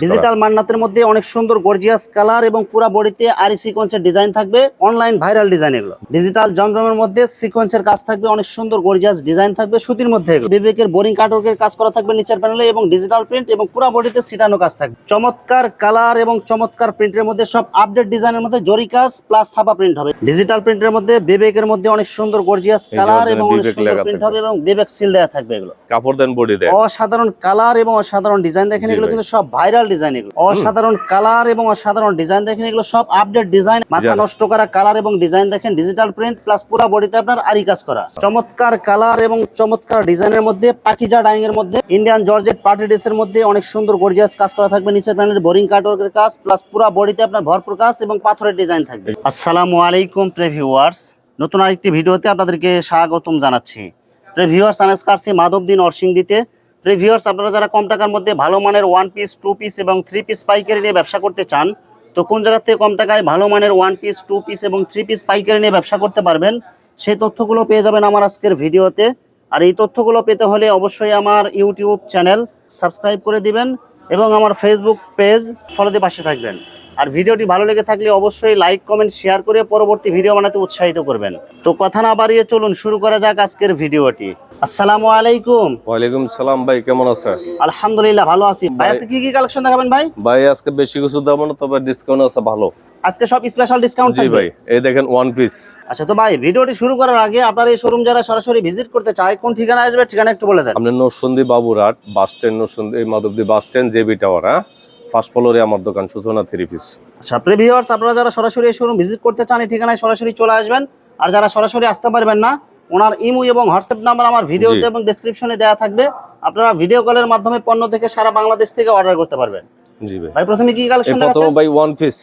Digital মান্নাতের মধ্যে অনেক সুন্দর গর্জিয়াস কালার এবং পুরো বডিতে আরি সিকোয়েন্সের ডিজাইন থাকবে। অনলাইন ভাইরাল ডিজাইন এগুলো। ডিজিটাল জমজমের মধ্যে সিকোয়েন্সের কাজ থাকবে অনেক সুন্দর গর্জিয়াস ডিজাইন থাকবে সুতির মধ্যে বিবেকের বোরিং কাটওয়ার্কের কাজ করা থাকবে নিচের প্যানেলে এবং ডিজিটাল প্রিন্ট এবং পুরো বডিতে সিটানো কাজ থাকবে। চমৎকার কালার এবং চমৎকার প্রিন্টের মধ্যে সব আপডেট ডিজাইনের মধ্যে জরি কাজ প্লাস ছাপা প্রিন্ট হবে। ডিজিটাল প্রিন্টের মধ্যে বিবেকের মধ্যে অনেক সুন্দর গর্জিয়াস কালার এবং অনেক সুন্দর প্রিন্ট হবে। এবং বিবেক সিল দেওয়া থাকবে এগুলো। কাপড় দেন বডি দেন অসাধারণ কালার এবং অসাধারণ ডিজাইন দেখেন এগুলো কিন্তু সব ভাইরাল ডিজাইন এগুলো। অসাধারণ কালার এবং অসাধারণ ডিজাইন দেখেন এগুলো সব আপডেট ডিজাইন মাথা নষ্ট করা কালার এবং ডিজাইন দেখেন ডিজিটাল প্রিন্ট প্লাস পুরো বডিতে আপনার আরি কাজ করা। চমৎকার কালার এবং চমৎকার ডিজাইনের মধ্যে পাকিজা ডাইং এর মধ্যে ইন্ডিয়ান জর্জেট পার্টি ড্রেস এর মধ্যে অনেক সুন্দর গর্জিয়াস কাজ করা থাকবে নিচের প্যানেলের বোরিং কাটওয়ার্কের কাজ প্লাস পুরো বডিতে আপনার ভরপুর কাজ এবং পাথরের ডিজাইন থাকবে। আসসালামু আলাইকুম প্রেভিউয়ার্স নতুন আরেকটি ভিডিওতে আপনাদেরকে স্বাগতম জানাচ্ছি। প্রেভিউয়ার্স আমি আসছি মাধবদিন অরসিংদিতে প্রিভিউয়ার্স আপনারা যারা কম টাকার মধ্যে ভালো মানের ওয়ান পিস টু পিস এবং থ্রি পিস পাইকারি নিয়ে ব্যবসা করতে চান, তো কোন জায়গা থেকে কম টাকায় ভালো মানের ওয়ান পিস টু পিস এবং থ্রি পিস পাইকারি নিয়ে ব্যবসা করতে পারবেন, সেই তথ্যগুলো পেয়ে যাবেন আমার আজকের ভিডিওতে। আর এই তথ্যগুলো পেতে হলে অবশ্যই আমার ইউটিউব চ্যানেল সাবস্ক্রাইব করে দিবেন এবং আমার ফেসবুক পেজ ফলো দিয়ে পাশে থাকবেন। আর ভিডিওটি ভালো লেগে থাকলে অবশ্যই লাইক কমেন্ট শেয়ার করে পরবর্তী ভিডিও বানাতে উৎসাহিত করবেন। তো কথা না বাড়িয়ে চলুন শুরু করা যাক আজকের ভিডিওটি। আসসালামু আলাইকুম। ওয়ালাইকুম সালাম ভাই কেমন আছেন? আলহামদুলিল্লাহ ভালো আছি। ভাই আজকে কি কি কালেকশন দেখাবেন ভাই? ভাই আজকে বেশি কিছু দেবো না তবে ডিসকাউন্ট আছে ভালো। আজকে সব স্পেশাল ডিসকাউন্ট থাকবে? ভাই এই দেখেন ওয়ান পিস আচ্ছা তো ভাই ভিডিওটি শুরু করার আগে আপনার এই শোরুম যারা সরাসরি ভিজিট করতে চায় কোন ঠিকানা আসবে ঠিকানা একটু বলে দেন। আপনার Narsingdi Baburhat bus stand Narsingdi Madhabdi bus stand JB tower হ্যাঁ? ফার্স্ট ফ্লোরে আমার দোকান সূচনা থ্রি পিস আচ্ছা প্রিভিউয়ার্স আপনারা যারা সরাসরি এই শোরুম ভিজিট করতে চান এই ঠিকানায় সরাসরি চলে আসবেন। আর যারা সরাসরি আসতে পারবেন না ওনার ইমো এবং হোয়াটসঅ্যাপ নাম্বার আমার ভিডিওতে। এবং ডেসক্রিপশনে দেওয়া থাকবে। আপনারা ভিডিও কলের মাধ্যমে পণ্য থেকে সারা বাংলাদেশ থেকে অর্ডার করতে পারবেন। জি ভাই। ভাই প্রথমে কি কালেকশন প্রথম দেখাচ্ছেন? ভাই ওয়ান পিস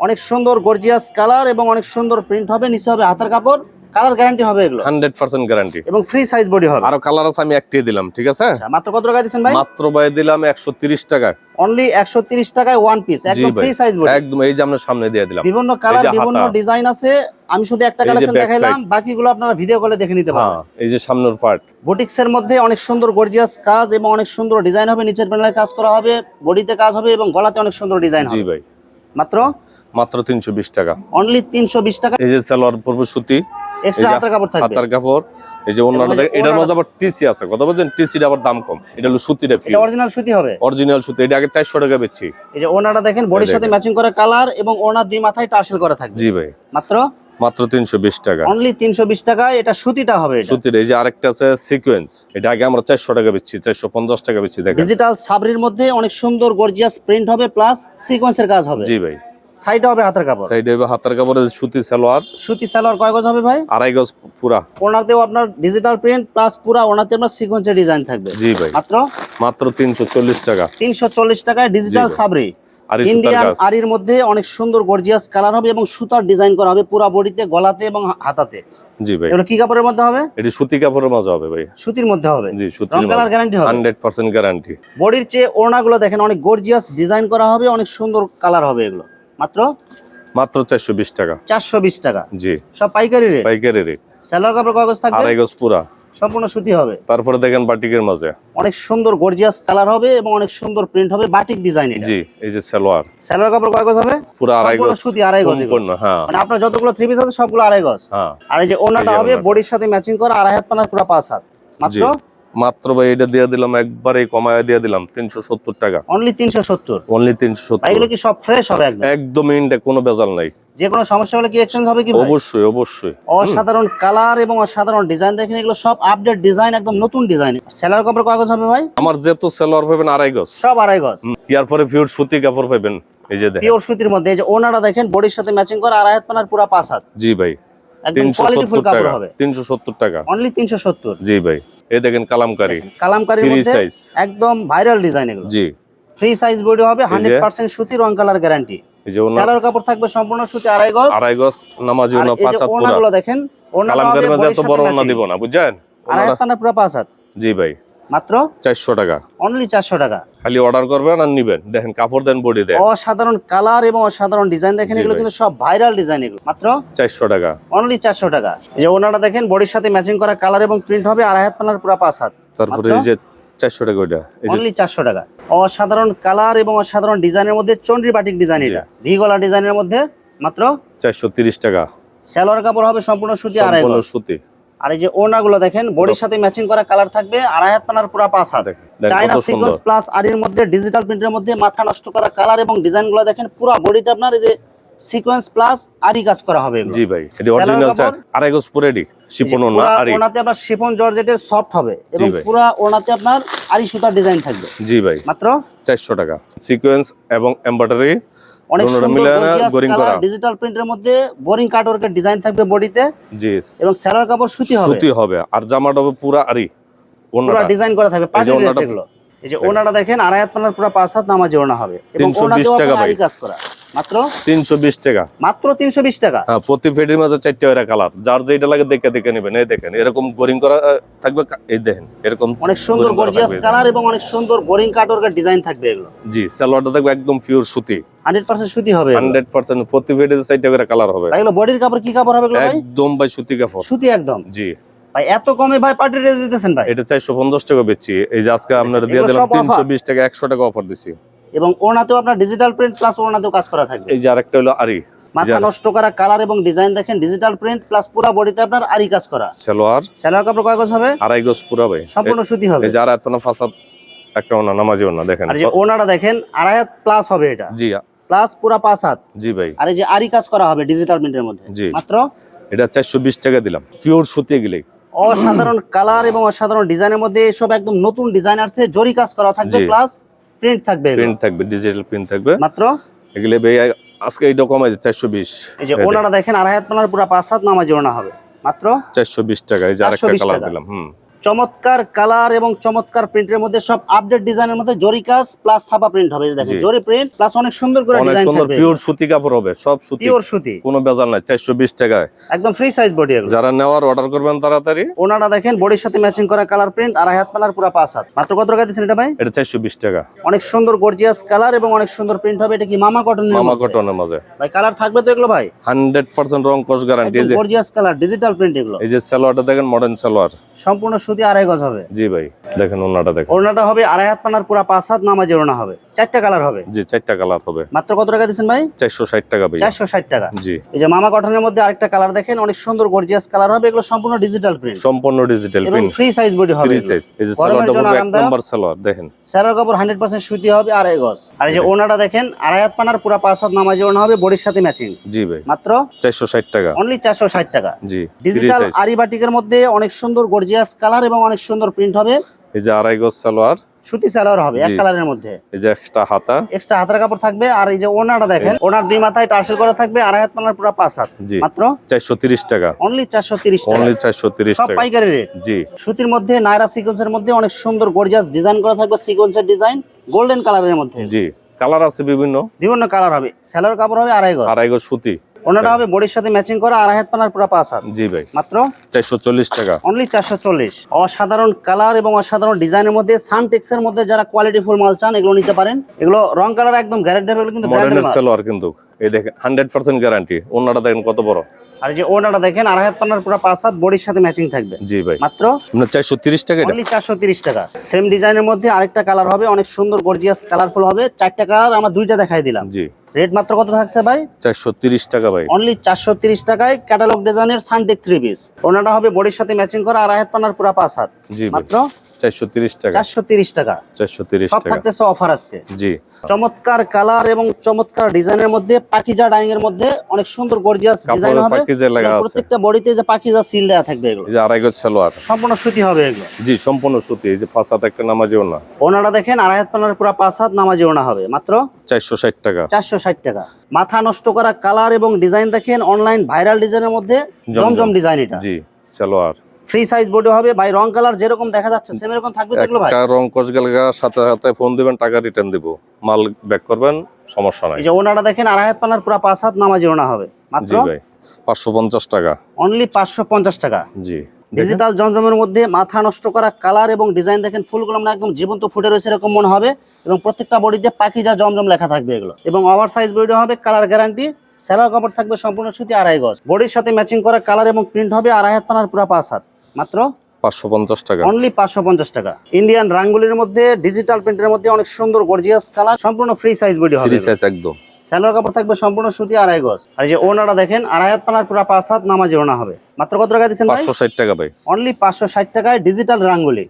অনেক সুন্দর গর্জিয়াস কালার এবং অনেক সুন্দর প্রিন্ট হবে নিচে হবে হাতার কাপড়। কালার গ্যারান্টি হবে এগুলো। হান্ড্রেড পার্সেন্ট গ্যারান্টি এবং ফ্রি সাইজ বডি হবে। আরও কালার আছে আমি একটি দিলাম ঠিক আছে? আচ্ছা, মাত্র কত টাকা দিচ্ছেন ভাই? মাত্র ভাই দিলাম একশো তিরিশ টাকায়। অনলি একশো তিরিশ টাকায় ওয়ান পিস একদম ফ্রি সাইজ বডি একদম এই যে আমরা সামনে দিয়ে দিলাম। বিভিন্ন কালার বিভিন্ন ডিজাইন আছে। আমি শুধু একটা কালেকশন দেখাইলাম বাকিগুলো আপনারা ভিডিও কলে দেখে নিতে হ্যাঁ পারবেন এই যে সামনের পার্ট বুটিক্স এর মধ্যে অনেক সুন্দর গর্জিয়াস কাজ এবং অনেক সুন্দর ডিজাইন হবে। নিচের প্যানেলে কাজ করা হবে বডিতে কাজ হবে এবং গলাতে অনেক সুন্দর ডিজাইন জি হবে। ভাই। মাত্র মাত্র তিনশো বিশ টাকা। অনলি তিনশো বিশ টাকা? এই যে সালোয়ার পরবো সুতি হাতের কাপড় এই যে অন্যটা এটার মধ্যে আবার টিসি আছে কথা বলছেন? টিসির আবার দাম কম। এটা হলো সুতিটা এটা অরিজিনাল সুতি হবে? অরিজিনাল সুতি এটা আগে চারশো টাকা বেচছি। এই যে ওনাটা দেখেন বডির সাথে ম্যাচিং করা কালার এবং ওনার দুই মাথায় টার্সেল করা থাকবে। জি ভাই। মাত্র? মাত্র তিনশো বিশ টাকা। অনলি এটা সুতিটা হবে এটা। সুতির এই যে আরেকটা আছে সিকোয়েন্স এটা আগে আমরা চারশো টাকা বেচছি টাকা বেচছি দেখেন। ডিজিটাল সাবরির মধ্যে অনেক সুন্দর গর্জিয়াস প্রিন্ট হবে প্লাস সিকোয়েন্সের কাজ হবে। জি ভাই। সাইডে হবে হাতের কাপড়। সাইডে হাতার কাপড়ে সুতি সালোয়ার। সুতি সালোয়ার কয় গজ হবে ভাই? আড়াই গজ পুরা। ওনাতেও আপনার ডিজিটাল প্রিন্ট প্লাস পুরা ওনাতে আপনার সিকোয়েন্সের ডিজাইন থাকবে। জি ভাই। মাত্র? মাত্র তিনশো চল্লিশ টাকা। তিনশো চল্লিশ টাকায় ডিজিটাল সাবরি। ইন্ডিয়ান আরির মধ্যে অনেক সুন্দর গর্জিয়াস কালার হবে এবং সুতার ডিজাইন করা হবে পুরা বডিতে গলাতে এবং হাতাতে। জি ভাই। এগুলো কি কাপড়ের মধ্যে হবে? এটি সুতি কাপড়ের মধ্যে হবে ভাই। সুতির মধ্যে হবে। জি রং সুতির কালার গ্যারান্টি হবে। হান্ড্রেড পার্সেন্ট গ্যারান্টি বডির চেয়ে ওড়নাগুলো দেখেন অনেক গর্জিয়াস ডিজাইন করা হবে অনেক সুন্দর কালার হবে এগুলো। মাত্র? মাত্র চারশো বিশ টাকা। চারশো বিশ টাকা। জি। সব পাইকারি রেট? পাইকারি রেট। স্যালোয়ার কাপড় কাগজ থাকবে? আড়াই গজ পুরা। সম্পূর্ণ সুতি হবে। তারপরে দেখেন বাটিকের মাঝে। অনেক সুন্দর গর্জিয়াস কালার হবে এবং অনেক সুন্দর প্রিন্ট হবে বাটিক ডিজাইন এটা। জি এই যে সালোয়ার স্যালোয়ার কাপড় কয় গজ হবে? পুরো আড়াই গজ। সুতি আড়াই গজ সম্পূর্ণ হ্যাঁ। মানে আপনার যতগুলো থ্রি পিস আছে সবগুলো আড়াই গজ। হ্যাঁ। আর এই যে ওনাটা হবে বডির সাথে ম্যাচিং করা আড়াই হাত পানার পুরো পাঁচ হাত। মাত্র? মাত্র ভাই এটা দিয়ে দিলাম একবারে কমায় দিয়ে দিলাম তিনশো সত্তর টাকা। অনলি তিনশো সত্তর? অনলি তিনশো এগুলো সত্তর কি সব ফ্রেশ হবে একদম? ইন্ডে কোনো বেজাল নাই। যে কোনো সমস্যা হলে কি এক্সচেঞ্জ হবে কি ভাই? অবশ্যই অবশ্যই। অসাধারণ কালার এবং অসাধারণ ডিজাইন দেখেন এগুলো সব আপডেট ডিজাইন একদম নতুন ডিজাইন সেলার কাপড় কয় গজ হবে ভাই? আমার যেহেতু সেলার পাবেন আড়াই গজ। সব আড়াই গজ। ইয়ার পরে ফিউর সুতি কাপড় পাবেন এই যে দেখেন। পিওর সুতির মধ্যে এই যে ওনারা দেখেন বডির সাথে ম্যাচিং করা আড়াই হাত পানার পুরো পাঁচ হাত। জি ভাই একদম তিনশো কোয়ালিটি ফুল কাপড় হবে। তিনশো সত্তর টাকা। অনলি তিনশো সত্তর। জি ভাই। এই দেখেন কালামকারি। Free মধ্যে একদম ভাইরাল ডিজাইন এগুলো। জি। ফ্রি সাইজ বডি হবে হান্ড্রেড পার্সেন্ট সুতি রং কালার গ্যারান্টি সেলার কাপড় থাকবে সম্পূর্ণ সুতি আড়াই গজ। আড়াই গজ নামাজি ওনা পাঁচ হাত পুরো। ওনাগুলো দেখেন হবে কালামকারি মাঝে এত বড় ওনা দিব না বুঝছেন? আড়াই হাত পানা পুরো পাঁচ হাত। জি ভাই। মাত্র চারশো টাকা। অনলি চারশো টাকা। খালি অর্ডার করবেন আর নিবেন। দেখেন কাপড় দেন বডি দেন। অসাধারণ কালার এবং অসাধারণ ডিজাইন দেখেন এগুলো কিন্তু সব ভাইরাল ডিজাইন এগুলো। মাত্র চারশো টাকা। অনলি চারশো টাকা। এই যে ওনাটা দেখেন বডির সাথে ম্যাচিং করা কালার এবং প্রিন্ট হবে আড়াই হাত পানার পুরো পাঁচ হাত। তারপরে এই যে চারশো টাকা ওইটা। অনলি চারশো টাকা। অসাধারণ কালার এবং অসাধারণ ডিজাইনের মধ্যে চন্ডি বাটিক ডিজাইন এটা। ভি গলা ডিজাইনের মধ্যে মাত্র চারশো তিরিশ টাকা। সালোয়ার কাপড় হবে সম্পূর্ণ সুতি আড়াই সুতি। আর এই যে ওড়নাগুলো দেখেন বডির সাথে ম্যাচিং করা কালার থাকবে আড়াই হাত পানার পুরা পাঁচ হাত। চায়না সিকোয়েন্স প্লাস আরির মধ্যে ডিজিটাল প্রিন্টের মধ্যে মাথা নষ্ট করা কালার এবং ডিজাইনগুলো দেখেন পুরো বডিতে আপনার এই যে সিকোয়েন্স প্লাস আরি কাজ করা হবে জি ভাই এটা অরিজিনাল চার আড়াই গজ পুরেডি শিপন না পুরা আরি। ওনাতে আপনার শিফন জর্জেটের সফট হবে এবং। পুরা ওনাতে আপনার আরি সুতার ডিজাইন থাকবে। জি ভাই। মাত্র? চারশো টাকা। সিকোয়েন্স এবং এমব্রয়ডারি অনেক সুন্দর। ডিজিটাল প্রিন্টের মধ্যে বোরিং কাটওয়ার্কের ডিজাইন থাকবে বডিতে জি। এবং স্যালোয়ার কাপড় সুতি হবে। সুতি হবে। আর জামাটা হবে পুরা আরি পুরো ডিজাইন করা থাকবে। এগুলো। এই যে ওনাটা দেখেন আড়াই হাত পানার পুরো পাঁচ হাত নামাজ ওনা হবে। এবং 320 ওনাতেও আরি কাজ করা। মাত্র? তিনশো বিশ টাকা। মাত্র তিনশো বিশ টাকা? হ্যাঁ প্রতি ফেডির মাঝে চারটে কালার। যার যেটা লাগে দেখে দেখে নেবেন। এই দেখেন এরকম বোরিং করা থাকবে এই দেখেন এরকম অনেক সুন্দর গর্জিয়াস কালার এবং অনেক সুন্দর বোরিং কাটওয়ার্কের ডিজাইন থাকবে এগুলো। জি সালোয়ারটা থাকবে একদম পিওর সুতি। হান্ড্রেড পার্সেন্ট সুতি হবে এগুলো। হান্ড্রেড পার্সেন্ট প্রতি ফেডির চারটে করে কালার হবে। এগুলো বডির কাপড় কি কাপড় হবে এগুলো ভাই? একদম ভাই সুতি কাপড়। সুতি একদম। জি। ভাই এত কমে ভাই পার্টি ড্রেস দিতেছেন ভাই? এটা চারশো পঞ্চাশ টাকা বেচছি। এই যে আজকে আপনারা দিয়ে দিলাম সব offer? তিনশো বিশ টাকা একশো টাকা অফার দিচ্ছি এবং ওনাতেও আপনার ডিজিটাল প্রিন্ট প্লাস ওনাতেও কাজ করা থাকবে। এই যে আরেকটা হলো আরি। মাথা নষ্ট করা কালার এবং ডিজাইন দেখেন ডিজিটাল প্রিন্ট প্লাস পুরো বডিতে আপনার আরি কাজ করা। সালোয়ার। স্যালোয়ার কাপড় কয় গজ হবে? আড়াই গজ পুরা ভাই সম্পূর্ণ সুতি হবে। এই যে আর এতনা ফাসাদ একটা ওনা নামাজি ওনা দেখেন। আর যে ওনাটা দেখেন আড়াই হাত প্লাস হবে এটা। জি প্লাস পুরা পাঁচ হাত। জি ভাই। আর এই যে আরি কাজ করা হবে ডিজিটাল প্রিন্টের মধ্যে। জি। মাত্র? এটা চারশো বিশ টাকা দিলাম। পিওর সুতি গেলে অসাধারণ কালার এবং অসাধারণ ডিজাইনের মধ্যে সব একদম নতুন ডিজাইন আছে জরি কাজ করা থাকবে প্লাস প্রিন্ট থাকবে প্রিন্ট থাকবে ডিজিটাল প্রিন্ট থাকবে। মাত্র? এগুলো আজকে এইটা কমাই চারশো বিশ। এই যে ওনারা দেখেন আড়াই হাত পানার পুরা পাঁচ হাত নামাজি ওনা হবে। মাত্র? চারশো বিশ টাকা এই যে আরেকটা কালার দিলাম হুম। চমৎকার কালার এবং চমৎকার প্রিন্টের মধ্যে সব আপডেট ডিজাইনের মধ্যে জরি কাজ প্লাস ছাপা প্রিন্ট হবে দেখেন জরি প্রিন্ট প্লাস অনেক সুন্দর করে অনেক ডিজাইন সুন্দর থাকবে। পিওর সুতি কাপড় হবে সব সুতি। পিওর সুতি। কোনো বেজাল নাই চারশো বিশ টাকায়। একদম ফ্রি সাইজ বডি এগুলো। যারা নেওয়ার অর্ডার করবেন তাড়াতাড়ি। ওনাটা দেখেন বডির সাথে ম্যাচিং করা কালার প্রিন্ট আর হাত পালার পুরা পাঁচ হাত। মাত্র কত টাকা দিচ্ছেন এটা ভাই? এটা চারশো বিশ টাকা। অনেক সুন্দর গর্জিয়াস কালার এবং অনেক সুন্দর প্রিন্ট হবে এটা কি মামা কটনের মামা? কটনের মাঝে ভাই কালার থাকবে তো এগুলো ভাই? হান্ড্রেড পার্সেন্ট রং কস গ্যারান্টি এই যে গর্জিয়াস কালার ডিজিটাল প্রিন্ট এগুলো। এই যে সালোয়ারটা দেখেন মডার্ন সালোয়ার। সম্পূর্ণ সুতি আড়াই গজ হবে। জি ভাই দেখেন ওনাটা দেখেন। ওড়নাটা হবে আড়াই হাত পানার পুরা পাঁচ হাত ওড়না হবে। চারটা কালার হবে। জি চারটা কালার হবে। মাত্র কত টাকা দিচ্ছেন ভাই? চারশো ষাট টাকা ভাই। চারশো ষাট টাকা। জি। এই যে মামা কটনের মধ্যে আরেকটা কালার দেখেন অনেক সুন্দর গর্জিয়াস কালার হবে। এগুলো সম্পূর্ণ ডিজিটাল প্রিন্ট সম্পূর্ণ digital print free size body হবে থ্রি সাইজ এই যে সালোয়ারটা এক। নম্বর সালোয়ার দেখেন। স্যারের কাপড় হান্ড্রেড পার্সেন্ট সুতি হবে আড়াই গজ। আর এই যে ওনাটা দেখেন আড়াই হাত পানার পুরা পাঁচ হাত নামাজি ওড়না হবে বডির সাথে ম্যাচিং জি ভাই। মাত্র চারশো ষাট টাকা। অনলি চারশো ষাট টাকা। জি ডিজিটাল আরি বাটিকের মধ্যে অনেক সুন্দর গর্জিয়াস কালার এবং অনেক সুন্দর প্রিন্ট হবে। এই যে আড়াই গজ সালোয়ার। সুতি সালোয়ার হবে এক কালারের মধ্যে। এই যে একটা হাতা। এক্সট্রা হাতের কাপড় থাকবে আর এই যে ওনাটা দেখেন ওনার দুই মাথায় টার্সেল করা থাকবে আড়াই হাত পানার পুরা পাঁচ হাত। মাত্র চারশো তিরিশ টাকা। অনলি চারশো তিরিশ টাকা। অনলি চারশো তিরিশ সব পাইকারি রেট জি। সুতির মধ্যে নায়রা সিকোয়েন্সের মধ্যে অনেক সুন্দর গর্জিয়াস ডিজাইন করা থাকবে সিকোয়েন্সের ডিজাইন গোল্ডেন কালারের মধ্যে। জি। কালার আছে বিভিন্ন। বিভিন্ন কালার হবে। সালোয়ার কাপড় হবে আড়াই গজ। আড়াই গজ সুতি। ওনাটা হবে বডির সাথে ম্যাচিং করা আড়াই হাত পানার পুরা পাঁচ হাত। জি ভাই। মাত্র? চারশো চল্লিশ টাকা। অনলি চারশো চল্লিশ। অসাধারণ কালার এবং অসাধারণ ডিজাইনের মধ্যে সানটেক্স এর মধ্যে যারা কোয়ালিটি ফুল মাল চান এগুলো নিতে পারেন। এগুলো রং কালার একদম গ্যারান্টি হবে কিন্তু মাল। সালোয়ার কিন্তু। এই দেখেন হান্ড্রেড পার্সেন্ট গ্যারান্টি ওনাটা দেখেন কত বড়। আর যে ওনাটা দেখেন আড়াই হাত পানার পুরা পাঁচ হাত বডির সাথে ম্যাচিং থাকবে। জি ভাই। মাত্র? আপনার চারশো তিরিশ টাকা এটা? অনলি চারশো তিরিশ টাকা। সেম ডিজাইনের মধ্যে আরেকটা কালার হবে অনেক সুন্দর গর্জিয়াস কালারফুল হবে। চারটা কালার আমরা দুইটা দেখাই দিলাম। জি। রেট মাত্র কত থাকছে ভাই? চারশো তিরিশ টাকা ভাই। অনলি চারশো তিরিশ টাকায় ক্যাটালগ ডিজাইনের সানডেক থ্রি পিস ওনাটা হবে বডির সাথে ম্যাচিং করা আর আয়াত পানার পুরা পাঁচ হাত। জি মাত্র চারশো তিরিশ টাকা। চারশো তিরিশ টাকা। সব থাকতেছে অফার আজকে। জি। চমৎকার কালার এবং চমৎকার ডিজাইনের মধ্যে পাকিজা ডাইং এর মধ্যে অনেক সুন্দর গর্জিয়াস ডিজাইন হবে। পাকিজা লেখা আছে। প্রত্যেকটা বডিতে যে পাকিজা সিল দেওয়া থাকবে এগুলো। যে আড়াই গজ সালোয়ার। সম্পূর্ণ সুতি হবে এগুলো। জি সম্পূর্ণ সুতি। এই যে ফাঁসাতে একটা নামাজিও না। ওনাটা দেখেন আড়াই হাত পানার পুরা পাঁচ হাত নামাজি ওনা হবে। মাত্র চারশো ষাট টাকা। চারশো ষাট টাকা। মাথা নষ্ট করা কালার এবং ডিজাইন দেখেন অনলাইন ভাইরাল ডিজাইনের মধ্যে জমজম। ডিজাইন এটা। জি সালোয়ার। ফ্রি সাইজ বডি হবে ভাই রং কালার যেরকম দেখা যাচ্ছে সেম এরকম থাকবে তো এগুলো ভাই? রং কস গেলে সাথে সাথে ফোন দিবেন টাকা রিটার্ন দিব। মাল ব্যাক করবেন সমস্যা নাই। এই যে ওনাটা দেখেন আড়াই হাত পানার পুরা পাঁচ হাত নামাজি ওনা হবে। মাত্র? জি ভাই পাঁচশো পঞ্চাশ টাকা। অনলি পাঁচশো পঞ্চাশ টাকা। জি ডিজিটাল জমজমের মধ্যে মাথা নষ্ট করা কালার এবং ডিজাইন দেখেন ফুলগুলো না একদম জীবন্ত ফুটে রয়েছে এরকম মনে হবে। এবং প্রত্যেকটা বডিতে যা জমজম লেখা থাকবে এগুলো। এবং ওভার সাইজ বডি হবে কালার গ্যারান্টি সেলার কাপড় থাকবে সম্পূর্ণ সুতি আড়াই গজ। বডির সাথে ম্যাচিং করা কালার এবং প্রিন্ট হবে আড়াই হাত পানার পুরা পাঁচ হাত। মাত্র পাঁচশো পঞ্চাশ টাকা। অনলি পাঁচশো পঞ্চাশ টাকা। ইন্ডিয়ান রাঙ্গুলির মধ্যে ডিজিটাল প্রিন্টের মধ্যে অনেক সুন্দর গর্জিয়াস কালার সম্পূর্ণ ফ্রি সাইজ বডি হবে। ফ্রি সাইজ একদম। স্যালোর কাপড় থাকবে সম্পূর্ণ সুতি আড়াই গজ। আর যে ওনাটা দেখেন আড়াই হাত পানার পুরো পাঁচ হাত নামাজি ওনা হবে। মাত্র কত টাকা দিচ্ছেন পাঁচশো ষাট টাকা ভাই। অনলি পাঁচশো ষাট টাকায় ডিজিটাল রাঙ্গুলি।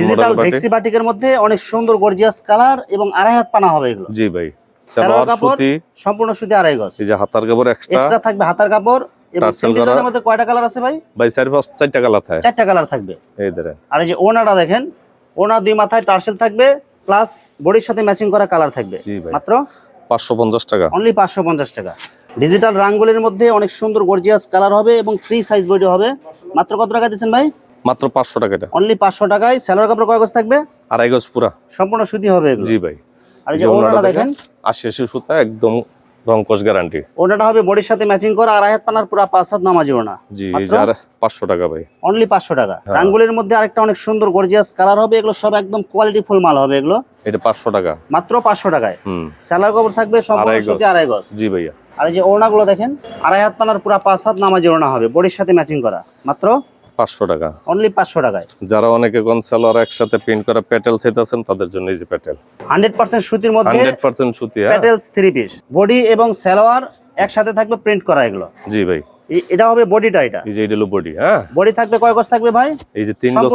ডিজিটাল ভেক্সি বাটিকের মধ্যে অনেক সুন্দর গর্জিয়াস কালার এবং আড়াই হাত পানা হবে এগুলো। জি ভাই। সম্পূর্ণ সুতি আড়াই গজ। এই যে হাতার কাপড় এক্সট্রা এক্সট্রা থাকবে হাতার কাপড় এবং মধ্যে কয়টা কালার আছে ভাই? ভাই চার পাঁচ চারটা কালার থাকে। চারটা কালার থাকবে। এই দেন আর এই যে ওনাটা দেখেন ওনার দুই মাথায় টার্সেল থাকবে প্লাস বডির সাথে ম্যাচিং করা কালার থাকবে। মাত্র? পাঁচশো পঞ্চাশ টাকা। অনলি পাঁচশো পঞ্চাশ টাকা। ডিজিটাল রাঙ্গুলির মধ্যে অনেক সুন্দর গর্জিয়াস কালার হবে এবং ফ্রি সাইজ বডি হবে। মাত্র কত টাকা দিচ্ছেন ভাই? মাত্র পাঁচশো টাকা এটা। অনলি পাঁচশো টাকায় স্যালোয়ার কাপড় কয় গজ থাকবে? আড়াই গজ পুরা। সম্পূর্ণ সুতি হবে এগুলো। জি ভাই। আর এই এই যে যে ওনাটা ওনাটা দেখেন। আশি আশি সুতা একদম রংকশ গ্যারান্টি ওনাটা হবে বডির সাথে ম্যাচিং করা আড়াই হাত পানার পুরা পাঁচ হাত নামাজি ওনা জি টাকা ভাই। অনলি পাঁচশো টাকা। হ্যাঁ। রাঙ্গুলির মধ্যে আরেকটা অনেক সুন্দর গর্জিয়াস কালার হবে এগুলো সব একদম কোয়ালিটি ফুল মাল হবে এগুলো। এটা টাকা। মাত্র পাঁচশো টাকায়। হুম। থাকবে সম্পূর্ণ আড়াই গজ। সুতি আড়াই গজ। জি ভাইয়া। আর এই যে ওড়নাগুলো দেখেন আড়াই হাত পানার পুরা পাঁচ হাত নামাজি ওড়না হবে বডির সাথে ম্যাচিং করা। মাত্র পাঁচশো টাকা। অনলি পাঁচশো টাকায়? যারা অনেকে কনসালার একসাথে প্রিন্ট করা প্যাটেল চাইতেছেন তাদের জন্য এই যে প্যাটেল হান্ড্রেড পার্সেন্ট সুতির মধ্যে হান্ড্রেড পার্সেন্ট সুতি প্যাটেলস থ্রি পিস বডি এবং সালোয়ার একসাথে থাকবে প্রিন্ট করা এগুলো। জি ভাই। এটা হবে বডিটা এটা। এই যে এটা হলো বডি হ্যাঁ। বডি থাকবে কয় গজ থাকবে ভাই? এই যে তিন গজ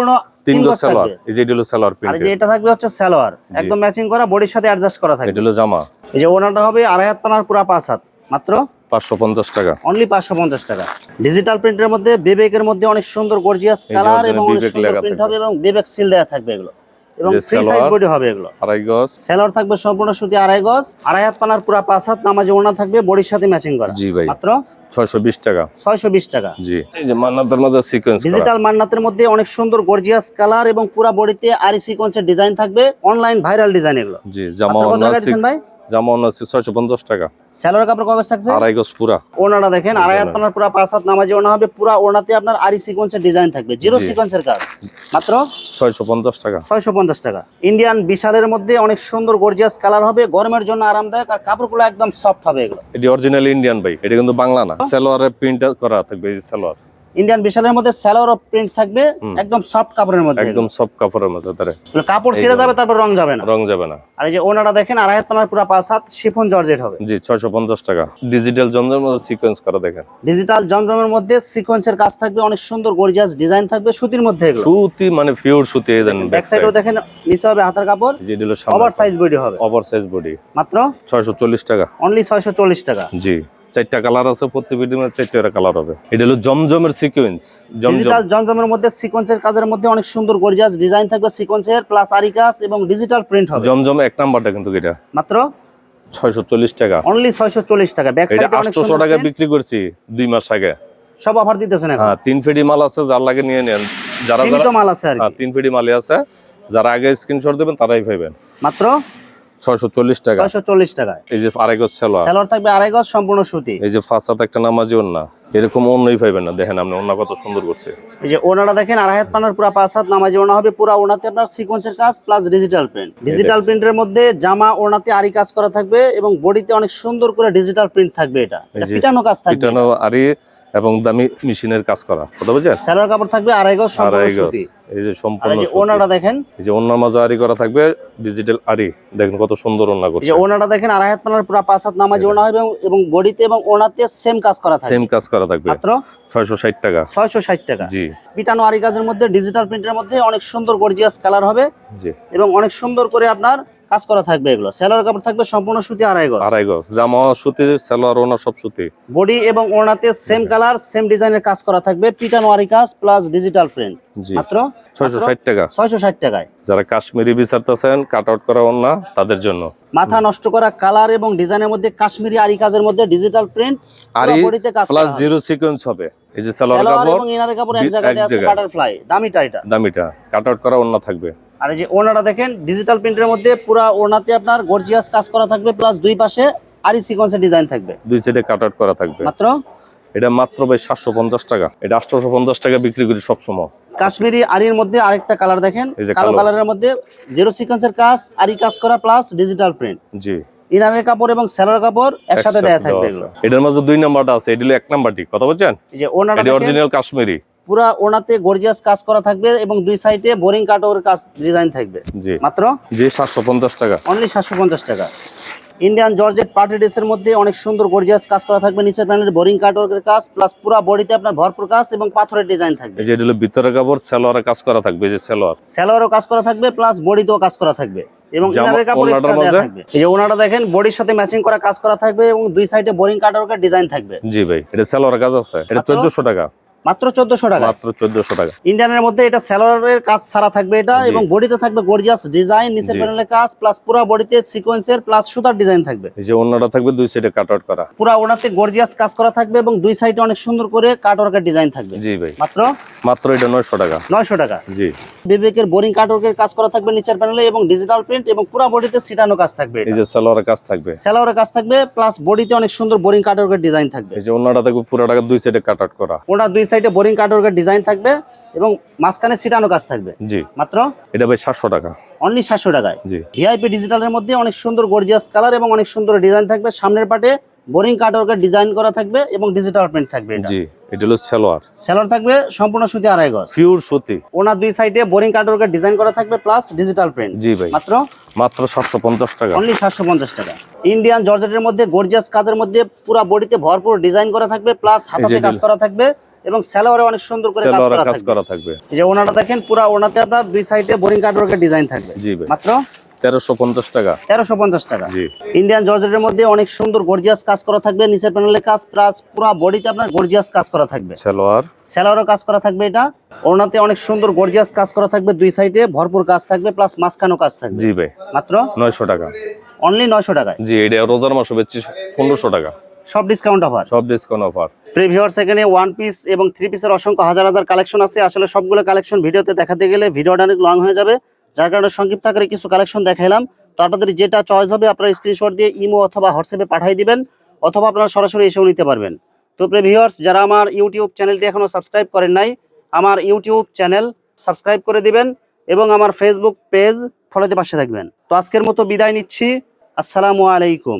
তিন গজ সালোয়ার এই যে এটা হলো সালোয়ার প্রিন্ট এই যে এটা থাকবে হচ্ছে সালোয়ার একদম ম্যাচিং করা বডির সাথে অ্যাডজাস্ট করা থাকবে। এটা হলো জামা। এই যে ওনাটা হবে আড়াই হাত পানার পুরা পাঁচ হাত। মাত্র? পাঁচশো পঞ্চাশ টাকা। অনলি পাঁচশো পঞ্চাশ টাকা। ডিজিটাল প্রিন্টের মধ্যে বিবেকের মধ্যে অনেক সুন্দর গর্জিয়াস কালার এবং অনেক সুন্দর প্রিন্ট হবে এবং বিবেক সিল দেওয়া থাকবে এগুলো। এবং ফ্রি সাইজ বডি হবে এগুলো। আড়াই গজ। সেলর থাকবে সম্পূর্ণ সুতি আড়াই গজ। আড়াই হাত পানার পুরা পাঁচ হাত নামাজে ওনা থাকবে বডির সাথে ম্যাচিং করা। জি ভাই। মাত্র ছয়শো বিশ টাকা। ছয়শো বিশ টাকা। জি। এই যে মান্নাতের মাঝে সিকোয়েন্স ডিজিটাল মান্নাতের মধ্যে অনেক সুন্দর গর্জিয়াস কালার এবং পুরা বডিতে আরি সিকোয়েন্সের ডিজাইন থাকবে। অনলাইন ভাইরাল ডিজাইন এগুলো। জি জামা দিচ্ছেন ভাই? অন্য আছে ছয়শো পঞ্চাশ টাকা। সেলর কাপড় কগজ থাকছে? আড়াই গজ পুরা। ওনাটা দেখেন আড়াই হাত পানার পুরা পাঁচ হাত নামাজে ওনা হবে পুরা ওনাতে আপনার আরি সিকোয়েন্সের ডিজাইন থাকবে জিরো। সিকোয়েন্সের কাজ। মাত্র? ছয়শো পঞ্চাশ টাকা। ছয়শো পঞ্চাশ টাকা। ইন্ডিয়ান বিশালের মধ্যে অনেক সুন্দর গর্জিয়াস কালার হবে গরমের জন্য আরামদায়ক আর কাপড়গুলো একদম সফট হবে এগুলো। এটি অরিজিনাল ইন্ডিয়ান ভাই এটা কিন্তু বাংলা না। সালোয়ারের প্রিন্ট করা থাকবে এই ইন্ডিয়ান বিশালের মধ্যে স্যালোর প্রিন্ট থাকবে একদম সফট কাপড়ের মধ্যে। একদম সব কাপড়ের মধ্যে তারে। কাপড় ছিঁড়ে যাবে তারপর রং যাবে না। রং যাবে না। আর এই যে ওনাটা দেখেন আড়াই পানার পুরা পাঁচ হাত শিফন জর্জেট হবে। জি ছয়শো পঞ্চাশ টাকা। ডিজিটাল জমজমের মধ্যে সিকোয়েন্স করা দেখেন। ডিজিটাল জমজমের মধ্যে সিকোয়েন্সের কাজ থাকবে অনেক সুন্দর গর্জিয়াস ডিজাইন থাকবে সুতির মধ্যে এগুলো। সুতি মানে পিওর সুতি এই দেন ব্যাক সাইডেও দেখেন নিচে হবে হাতের কাপড় এটি হলো ওভার সাইজ বডি হবে। ওভার সাইজ বডি মাত্র? ছয়শো চল্লিশ টাকা। অনলি ছয়শো চল্লিশ টাকা। জি। চারটা কালার আছে প্রতি ভিডিওর চারটা কালার হবে। এটা হলো জমজমের সিকোয়েন্স ডিজিটাল জমজমের মধ্যে সিকোয়েন্সের কাজের মধ্যে অনেক সুন্দর গর্জিয়াস ডিজাইন থাকবে সিকোয়েন্সের প্লাস আরি কাজ এবং ডিজিটাল প্রিন্ট হবে। জমজম এক নাম্বারটা কিন্তু এটা। মাত্র? ছয়শো চল্লিশ টাকা। অনলি ছয়শো চল্লিশ টাকা। ব্যাক সাইডে অনেক সুন্দর টাকা বিক্রি করছি দুই মাস আগে। সব অফার দিতেছেন এখন? হ্যাঁ তিন ফেডি মাল আছে যার লাগে নিয়ে নেন। যারা যারা মাল আছে আর হ্যাঁ তিন ফেডি মালে আছে। যারা আগে স্ক্রিনশট দেবেন তারাই পাইবেন। মাত্র? ছয়শো চল্লিশ টাকা। ছয়শো চল্লিশ টাকায়। এই যে আড়াই গজ সেলোয়ার। স্যালোয়ার থাকবে আড়াই গজ সম্পূর্ণ সুতি। এই যে ফাঁসাত একটা নামাজি এরকম অন্যই পাইবেন না দেখেন আপনি অন্য কত সুন্দর করছে। এই যে ওনাটা দেখেন আড়াই হাত পানার পুরা পাঁচ হাত নামাজি ওনা হবে। পুরা ওনাতে আপনার সিকোয়েন্সের কাজ প্লাস ডিজিটাল প্রিন্ট ডিজিটাল প্রিন্টের মধ্যে জামা ওনাতে কাজ করা থাকবে এবং বডিতে অনেক সুন্দর করে ডিজিটাল প্রিন্ট থাকবে এটা। এটা পিটানো কাজ থাকবে। পিটানো এবং দামি মেশিনের কাজ করা। কথা বুঝছেন? স্যালোয়ার কাপড় থাকবে আড়াই গজ সম্পূর্ণ সুতি। এই যে সম্পূর্ণ। ওনাটা দেখেন। এই যে অন্য মাঝে আরি করা থাকবে ডিজিটাল আরি দেখেন কত সুন্দর রান্না করছে। যে ওনাটা দেখেন আড়াই হাত পানার পুরা পাঁচ হাত নামাজ ওনা হবে এবং- এবং বডিতে এবং ওনাতে সেম কাজ করা থাকবে। সেম কাজ করা থাকবে। মাত্র ছয়শো ষাট টাকা। ছয়শো ষাট টাকা। জি। পিটানো আরি কাজের মধ্যে ডিজিটাল প্রিন্টের মধ্যে অনেক সুন্দর গর্জিয়াস কালার হবে। জি। এবং অনেক সুন্দর করে আপনার কাজ করা থাকবে এগুলো। স্যালোয়ার কাপড় থাকবে সম্পূর্ণ সুতি আড়াই গজ। আড়াই গজ। জামা সুতি সালোয়ার ওনা সব সুতি। বডি এবং ওড়নাতে সেম কালার সেম ডিজাইনের কাজ করা থাকবে। পিটান আরি কাজ প্লাস ডিজিটাল প্রিন্ট মাত্র ছয়শো ষাট টাকা। ছয়শো ষাট টাকায়। যারা কাশ্মীরি বিচারতেছেন কাট আউট করা ওনা তাদের জন্য। মাথা নষ্ট করা কালার এবং ডিজাইনের মধ্যে কাশ্মীরি আরি কাজের মধ্যে ডিজিটাল প্রিন্ট আরি বডিতে কাজ প্লাস জিরো সিকোয়েন্স হবে। এই যে সালোয়ার সালোয়ার কাপড় এবং ইনারের কাপড় এক জায়গায় আছে বাটারফ্লাই দামিটা এটা। দামিটা। কাট আউট করা ওনা থাকবে। আর এই যে ওনাটা দেখেন ডিজিটাল প্রিন্টের মধ্যে পুরা ওনাতে আপনার গর্জিয়াস কাজ করা থাকবে প্লাস দুই পাশে আরি সিকোয়েন্সের ডিজাইন থাকবে। দুই সাইডে কাট আউট করা থাকবে। মাত্র? এটা মাত্র ভাই সাতশো পঞ্চাশ টাকা। এটা আটশোশো পঞ্চাশ টাকা বিক্রি করি সবসময়। কাশ্মীরি আরির মধ্যে আরেকটা কালার দেখেন কালো কালো। কালারের মধ্যে জিরো সিকোয়েন্সের কাজ আরি কাজ করা প্লাস ডিজিটাল প্রিন্ট জি। ইনারের কাপড় এবং সেলার কাপড় একসাথে দেয়া থাকবে এটার মধ্যে দুই নাম্বারটা আছে এটা হলো এক নাম্বারটি। কথা বলছেন? এই যে ওনাটা অরিজিনাল কাশ্মীরি। পুরা ওনাতে গর্জিয়াস কাজ করা থাকবে এবং দুই সাইডে বোরিং কাটওয়ার কাজ ডিজাইন থাকবে। মাত্র? জি সাতশো পঞ্চাশ টাকা। অনলি সাতশো পঞ্চাশ টাকা। ইন্ডিয়ান জর্জেট পার্টি ড্রেসের মধ্যে অনেক সুন্দর গর্জিয়াস কাজ করা থাকবে নিচের প্যানেলের বোরিং কাটওয়ার্কের কাজ প্লাস পুরা বডিতে আপনার ভরপুর কাজ এবং পাথরের ডিজাইন থাকবে। যে হলো ভিতরে কাপড় সালোয়ারে কাজ করা থাকবে যে সালোয়ার। স্যালোয়ারও কাজ করা থাকবে প্লাস বডিতেও কাজ করা থাকবে। এবং ইনারের কাপড় এক্সট্রা দেওয়া থাকবে। এই যে ওনাটা দেখেন বডির সাথে ম্যাচিং করা কাজ করা থাকবে এবং দুই সাইডে বোরিং কাটওয়ার্কের ডিজাইন থাকবে। জি ভাই এটা সালোয়ার কাজ আছে এটা মাত্র? চোদ্দশো টাকা। মাত্র চোদ্দশো টাকা মাত্র চোদ্দশো টাকা। ইন্ডিয়ানের মধ্যে এটা স্যালোয়ারের কাজ সারা থাকবে এটা এবং বডিতে থাকবে গর্জিয়াস ডিজাইন নিচের। প্যানেলের কাজ প্লাস পুরা বডিতে সিকোয়েন্সের প্লাস সুতার ডিজাইন থাকবে। এই যে অন্যটা থাকবে দুই সাইডে কাট আউট করা। পুরা ওনাতে গর্জিয়াস কাজ করা থাকবে এবং দুই সাইডে অনেক সুন্দর করে কাটওয়ার্কের ডিজাইন থাকবে। জি ভাই। মাত্র? মাত্র এটা নয়শো টাকা। নয়শো টাকা। জি। বিবেকের বোরিং কাটওয়ার্কের কাজ করা থাকবে নিচের প্যানেলে এবং ডিজিটাল প্রিন্ট এবং পুরা বডিতে সিটানো কাজ থাকবে এই যে সালোয়ারের কাজ থাকবে। স্যালোয়ারের কাজ থাকবে প্লাস বডিতে অনেক সুন্দর বোরিং কাটওয়ার্কের ডিজাইন থাকবে। এই যে অন্যটা থাকবে পুরো টাকা দুই সাইডে কাট আউট করা। ওনার দুই সাইডে বোরিং কাটওয়ার্কের ডিজাইন থাকবে এবং মাঝখানে সিটানো কাজ থাকবে। জি। মাত্র? এটা ভাই সাতশো টাকা। অনলি সাতশো টাকায়? জি। ভিআইপি ডিজিটালের মধ্যে অনেক সুন্দর গর্জিয়াস কালার এবং অনেক সুন্দর ডিজাইন থাকবে। সামনের পাটে বোরিং কাটওয়ার্কের ডিজাইন করা থাকবে এবং ডিজিটাল প্রিন্ট থাকবে জি এটা হলো সালোয়ার। স্যালোয়ার থাকবে সম্পূর্ণ সুতি আড়াই গজ। পিওর সুতি। ওনার দুই সাইডে বোরিং কাটওয়ার্কের ডিজাইন করা থাকবে প্লাস ডিজিটাল প্রিন্ট জি ভাই। মাত্র? মাত্র সাতশো পঞ্চাশ টাকা। অনলি সাতশো পঞ্চাশ টাকা। ইন্ডিয়ান জর্জেটের মধ্যে গর্জিয়াস কাজের মধ্যে পুরা বডিতে ভরপুর ডিজাইন করা থাকবে প্লাস হাতাতে কাজ করা থাকবে। এবং স্যালোয়ারে অনেক সুন্দর করে কাজ করা থাকবে। এই যে ওনাটা দেখেন পুরা ওনাতে আপনার দুই সাইডে বোরিং কাটওয়ার্কের ডিজাইন থাকবে। মাত্র? তেরোশো পঞ্চাশ টাকা। তেরোশো পঞ্চাশ টাকা। জি। ইন্ডিয়ান জর্জেটের মধ্যে অনেক সুন্দর গর্জিয়াস কাজ করা থাকবে। নিচের প্যানেলের কাজ প্লাস পুরা বডিতে আপনার গর্জিয়াস কাজ করা থাকবে। সালোয়ার স্যালোয়ারও কাজ করা থাকবে এটা। ওনাতে অনেক সুন্দর গর্জিয়াস কাজ করা থাকবে। দুই সাইডে ভরপুর কাজ থাকবে প্লাস মাঝখানেও কাজ থাকবে। জি ভাই। মাত্র? নয়শো টাকা। অনলি নয়শো টাকায়। জি এটা রোজার মাসে বেচছি পনেরোশো টাকা। সব ডিসকাউন্ট অফার সব ডিসকাউন্ট অফার প্রিভিউয়ার সেকেন্ডে ওয়ান পিস এবং থ্রি পিসের অসংখ্য হাজার হাজার কালেকশন আছে। আসলে সবগুলো কালেকশন ভিডিওতে দেখাতে গেলে ভিডিওটা অনেক লং হয়ে যাবে। যার কারণে সংক্ষিপ্ত আকারে কিছু কালেকশন দেখাইলাম। তো আপনাদের যেটা চয়েস হবে আপনারা স্ক্রিনশট দিয়ে ইমো অথবা হোয়াটসঅ্যাপে পাঠিয়ে দিবেন অথবা আপনারা সরাসরি এসেও নিতে পারবেন। তো প্রিভিউয়ার্স যারা আমার ইউটিউব চ্যানেলটি এখনও সাবস্ক্রাইব করেন নাই আমার ইউটিউব চ্যানেল সাবস্ক্রাইব করে দিবেন এবং আমার ফেসবুক পেজ ফলোতে পাশে থাকবেন। তো আজকের মতো বিদায় নিচ্ছি। আসসালামু আলাইকুম।